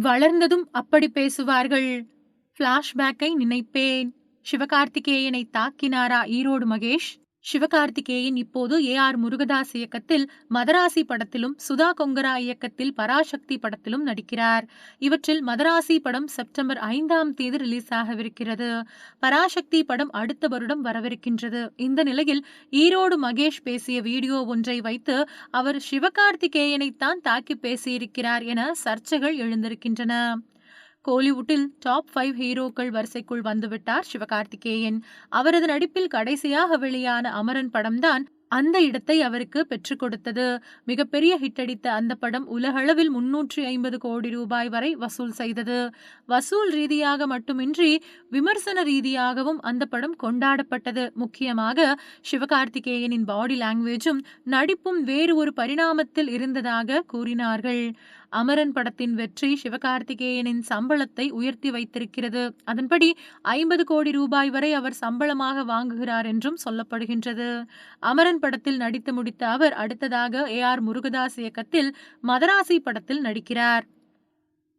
வளர்ந்ததும் அப்படி பேசுவார்கள். பிளாஷ்பேக்கை நினைப்பேன். சிவகார்த்திகேயனை தாக்கினாரா ஈரோடு மகேஷ்? சிவகார்த்திகேயன் இப்போது ஏ ஆர் முருகதாஸ் இயக்கத்தில் மதராசி படத்திலும் சுதா கொங்கரா இயக்கத்தில் பராசக்தி படத்திலும் நடிக்கிறார். இவற்றில் மதராசி படம் செப்டம்பர் ஐந்தாம் தேதி ரிலீஸ் ஆகவிருக்கிறது. பராசக்தி படம் அடுத்த வருடம் வரவிருக்கின்றது. இந்த நிலையில் ஈரோடு மகேஷ் பேசிய வீடியோ ஒன்றை வைத்து அவர் சிவகார்த்திகேயனைத்தான் தாக்கி பேசியிருக்கிறார் என சர்ச்சைகள் எழுந்திருக்கின்றன. கோலிவுட்டில் டாப் ஃபைவ் ஹீரோக்கள் வரிசைக்குள் வந்துவிட்டார் சிவகார்த்திகேயன். அவரது நடிப்பில் கடைசியாக வெளியான அமரன் படம்தான் அந்த இடத்தை அவருக்கு பெற்றுக் கொடுத்தது. மிகப்பெரிய ஹிட் அடித்த அந்த படம் உலகளவில் முன்னூற்றி ஐம்பது கோடி ரூபாய் வரை வசூல் செய்தது. வசூல் ரீதியாக மட்டுமின்றி விமர்சன ரீதியாகவும் அந்த படம் கொண்டாடப்பட்டது. முக்கியமாக சிவகார்த்திகேயனின் பாடி லாங்குவேஜும் நடிப்பும் வேறு ஒரு பரிணாமத்தில் இருந்ததாக கூறினார்கள். அமரன் படத்தின் வெற்றி சிவகார்த்திகேயனின் சம்பளத்தை உயர்த்தி வைத்திருக்கிறது. அதன்படி ஐம்பது கோடி ரூபாய் வரை அவர் சம்பளமாக வாங்குகிறார் என்றும் சொல்லப்படுகின்றது. அமரன் படத்தில் நடித்து முடித்த அவர் அடுத்ததாக ஏ ஆர் முருகதாஸ் இயக்கத்தில் மதராசி படத்தில் நடிக்கிறார்.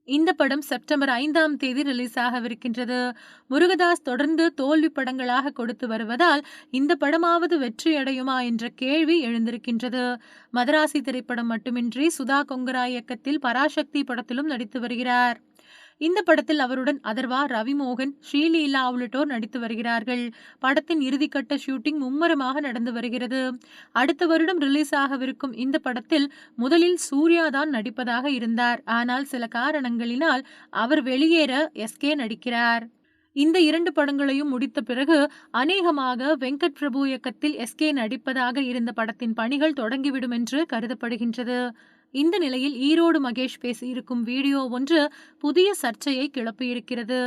இந்த படம் செப்டம்பர் ஐந்தாம் தேதி ரிலீஸ் ஆகவிருக்கின்றது முருகதாஸ் தொடர்ந்து தோல்வி படங்களாக கொடுத்து வருவதால் இந்த படமாவது வெற்றி அடையுமா என்ற கேள்வி எழுந்திருக்கின்றது. மதராசி திரைப்படம் மட்டுமின்றி சுதா கொங்கரா இயக்கத்தில் பராசக்தி படத்திலும் நடித்து வருகிறார். இந்த படத்தில் அவருடன் அதர்வா ரவிமோகன் ஸ்ரீலீலா உள்ளிட்டோர் நடித்து வருகிறார்கள். படத்தின் இறுதிக்கட்ட ஷூட்டிங் மும்முரமாக நடந்து வருகிறது. அடுத்த வருடம் ரிலீஸ் ஆகவிருக்கும் இந்த படத்தில் முதலில் சூர்யா தான் நடிப்பதாக இருந்தார். ஆனால் சில காரணங்களினால் அவர் வெளியேற எஸ்கே நடிக்கிறார். இந்த இரண்டு படங்களையும் முடித்த பிறகு அநேகமாக வெங்கட் பிரபு இயக்கத்தில் எஸ்கே நடிப்பதாக இருந்த படத்தின் பணிகள் தொடங்கிவிடும் என்று கருதப்படுகின்றது. இந்த நிலையில் ஈரோடு மகேஷ் பேசியிருக்கும் வீடியோ ஒன்று புதிய சர்ச்சையை கிளப்பியிருக்கிறது.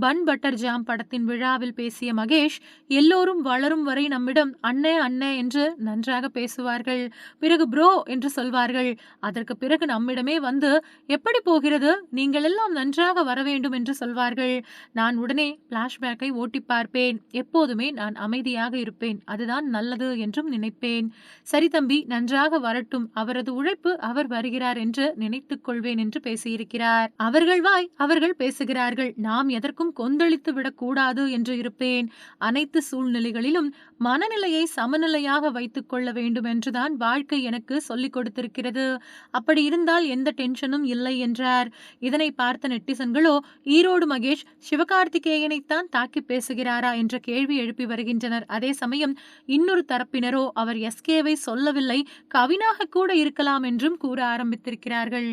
பன் பட்டர் ஜாம் படத்தின் விழாவில் பேசிய மகேஷ் எல்லோரும் வளரும் வரை நம்மிடம் அண்ணே அண்ணே என்று நன்றாக பேசுவார்கள். பிறகு ப்ரோ என்று சொல்வார்கள். அதற்கு பிறகு நம்மிடமே வந்து எப்படி போகிறது? நீங்கள் எல்லாம் நன்றாக வர வேண்டும் என்று சொல்வார்கள். நான் உடனே பிளாஷ்பேக்கை ஓட்டி பார்ப்பேன். எப்போதுமே நான் அமைதியாக இருப்பேன். அதுதான் நல்லது என்றும் நினைப்பேன். சரி தம்பி நன்றாக வரட்டும். அவரது உழைப்பு அவர் வருகிறார் என்று நினைத்துக் கொள்வேன் என்று பேசியிருக்கிறார். அவர்கள் வாய் அவர்கள் பேசுகிறார்கள். நாம் எதற்கும் கொந்தளித்து விடக்கூடாது என்று இருப்பேன். அனைத்து சூழ்நிலைகளிலும் மனநிலையை சமநிலையாக வைத்துக் கொள்ள வேண்டும் என்றுதான் வாழ்க்கை எனக்கு சொல்லிக் கொடுத்திருக்கிறது. அப்படி இருந்தால் எந்த டென்ஷனும் இல்லை என்றார். இதனை பார்த்த நெட்டிசன்களோ ஈரோடு மகேஷ் சிவகார்த்திகேயனைத்தான் தாக்கி பேசுகிறாரா என்ற கேள்வி எழுப்பி வருகின்றனர். அதே சமயம் இன்னொரு தரப்பினரோ அவர் எஸ்கேவை சொல்லவில்லை கவினாக கூட இருக்கலாம் என்றும் கூற ஆரம்பித்திருக்கிறார்கள்.